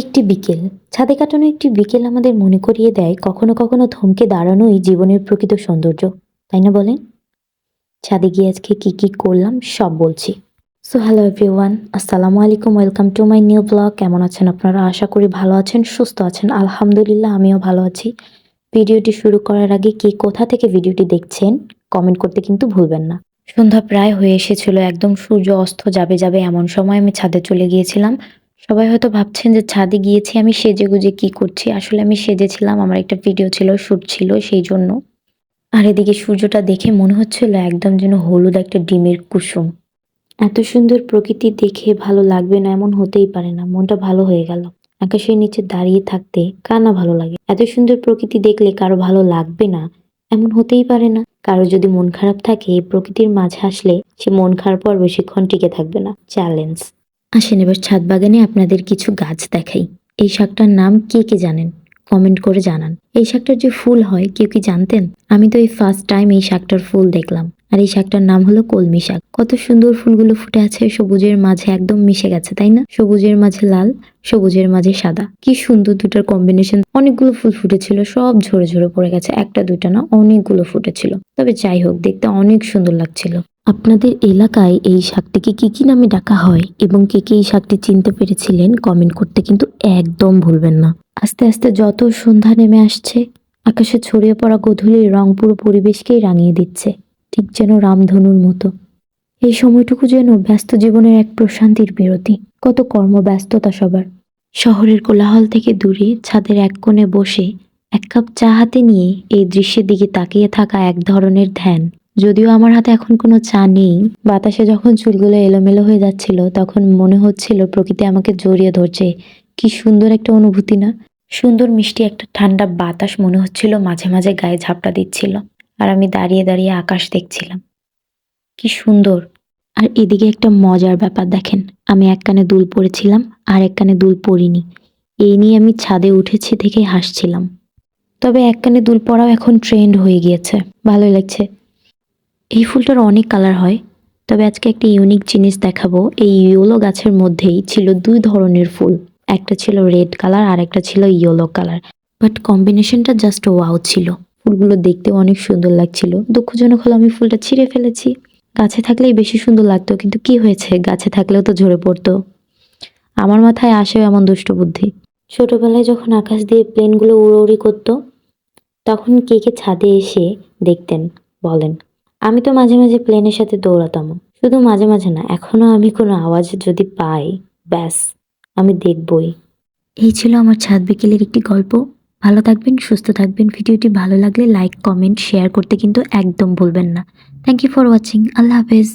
একটি বিকেল। ছাদে কাটানো একটি বিকেল আমাদের মনে করিয়ে দেয় কখনো কখনো থমকে দাঁড়ানোই জীবনের প্রকৃত সৌন্দর্য, তাই না বলেন? ছাদে গিয়ে আজকে কি কি করলাম সব বলছি। সো হ্যালো এভরিওয়ান আসসালামু আলাইকুম welcome to my new blog কেমন আছেন আপনারা? আশা করি ভালো আছেন, সুস্থ আছেন। আলহামদুলিল্লাহ, আমিও ভালো আছি। ভিডিওটি শুরু করার আগে কে কোথা থেকে ভিডিওটি দেখছেন কমেন্ট করতে কিন্তু ভুলবেন না। সন্ধ্যা প্রায় হয়ে এসেছিল, একদম সূর্য অস্ত যাবে যাবে এমন সময় আমি ছাদে চলে গিয়েছিলাম। সবাই হয়তো ভাবছেন যে ছাদে গিয়েছি আমি সেজে গুজে কি করছি। আসলে আমি সেজেছিলাম, আমার একটা ভিডিও ছিল, শ্যুট ছিল সেই জন্য। আর এদিকে সূর্যটা দেখে মনে হচ্ছিল একদম যেন হলুদ একটা ডিমের কুসুম। এত সুন্দর প্রকৃতি দেখে ভালো লাগবে না, এমন হতেই পারে না। মনটা ভালো হয়ে গেল। আকাশের নিচে দাঁড়িয়ে থাকতে কার না ভালো লাগে? এত সুন্দর প্রকৃতি দেখলে কারও ভালো লাগবে না, এমন হতেই পারে না। কারও যদি মন খারাপ থাকে প্রকৃতির মাঝে আসলে সে মন খারাপ আর বেশিক্ষণ টিকে থাকবে না। চ্যালেঞ্জ। আসেন, এবার ছাদ বাগানে আপনাদের কিছু গাছ দেখাই। এই শাকটার নাম কে কে জানেন? কমেন্ট করে জানান। এই শাকটার যে ফুল হয়, কেউ কি জানতেন? আমি তো এই ফার্স্ট টাইম এই শাকটার ফুল দেখলাম। আর এই শাকটার নাম হলো কলমি শাক। কত সুন্দর ফুলগুলো ফুটে আছে, সবুজের মাঝে একদম মিশে গেছে, তাই না? সবুজের মাঝে লাল, সবুজের মাঝে সাদা। কি সুন্দর দুটার কম্বিনেশন অনেকগুলো ফুল ফুটেছিল, সব ঝরে ঝরে পড়ে গেছে। একটা দুইটা না, অনেকগুলো ফুটেছিল। তবে যাই হোক, দেখতে অনেক সুন্দর লাগছিল। আপনাদের এলাকায় এই শাকটিকে কি কি নামে ডাকা হয় এবং কে কে এই শাকটি চিনতে পেরেছিলেন কমেন্ট করতে কিন্তু একদম ভুলবেন না। আস্তে আস্তে যত সন্ধ্যা নেমে আসছে, আকাশে ছড়িয়ে পড়া গধূলির রং পুরো পরিবেশকেই রাঙিয়ে দিচ্ছে, ঠিক যেন রামধনুর মতো। এই সময়টুকু যেন ব্যস্ত জীবনের এক প্রশান্তির বিরতি, কত কর্মব্যস্ততা সবার। শহরের কোলাহল থেকে দূরে, ছাদের এক কোণে বসে এক কাপ চা হাতে নিয়ে এই দৃশ্যের দিকে তাকিয়ে থাকা এক ধরনের ধ্যান। যদিও আমার হাতে এখন কোনো চা নেই, বাতাসে যখন চুলগুলো এলোমেলো হয়ে যাচ্ছিল, তখন মনে হচ্ছিল প্রকৃতি আমাকে জড়িয়ে ধরছে। কি সুন্দর একটা অনুভূতি না? সুন্দর মিষ্টি একটা ঠান্ডা বাতাস মনে হচ্ছিল মাঝে মাঝে গায়ে ঝাপটা দিচ্ছিল, আর আমি দাঁড়িয়ে দাঁড়িয়ে আকাশ দেখছিলাম। কি সুন্দর! আর এদিকে একটা মজার ব্যাপার দেখেন, আমি এক কানে দুল পরেছিলাম, আর এক কানে দুল পরিনি। এই নিয়ে আমি ছাদে উঠেছি থেকে হাসছিলাম। তবে এক কানে দুল পরাও এখন ট্রেন্ড হয়ে গিয়েছে। ভালোই লাগছে। এই ফুলটার অনেক কালার হয়, তবে আজকে একটা ইউনিক জিনিস দেখাবো। এই ইয়োলো গাছের মধ্যেই ছিল দুই ধরনের ফুল, একটা ছিল রেড কালার আর একটা ছিল ইয়েলো কালার। বাট কম্বিনেশনটা জাস্ট ওয়াও ছিল। ফুলগুলো দেখতে অনেক সুন্দর লাগছিল। দুঃখজনক হলো আমি ফুলটা ছিঁড়ে ফেলেছি। গাছে থাকলেই বেশি সুন্দর লাগতো, কিন্তু কি হয়েছে? গাছে থাকলেও তো ঝরে পড়তো। আমার মাথায় আসে এমন দুষ্ট বুদ্ধি। ছোটবেলায় যখন আকাশ দিয়ে প্লেনগুলো উড়োউড়ি করতো, তখন কে কে ছাদে এসে দেখতেন, বলেন। আমি তো মাঝে মাঝে প্লেনের সাথে দৌড়াতাম। শুধু মাঝে মাঝে না, এখনও আমি কোনো আওয়াজ যদি পাই, ব্যাস, আমি দেখবই। এই ছিল আমার ছাদ বিকেলের একটি গল্প। ভালো থাকবেন, সুস্থ থাকবেন। ভিডিওটি ভালো লাগলে লাইক কমেন্ট শেয়ার করতে কিন্তু একদম ভুলবেন না। থ্যাংক ইউ ফর ওয়াচিং আল্লাহ হাফেজ।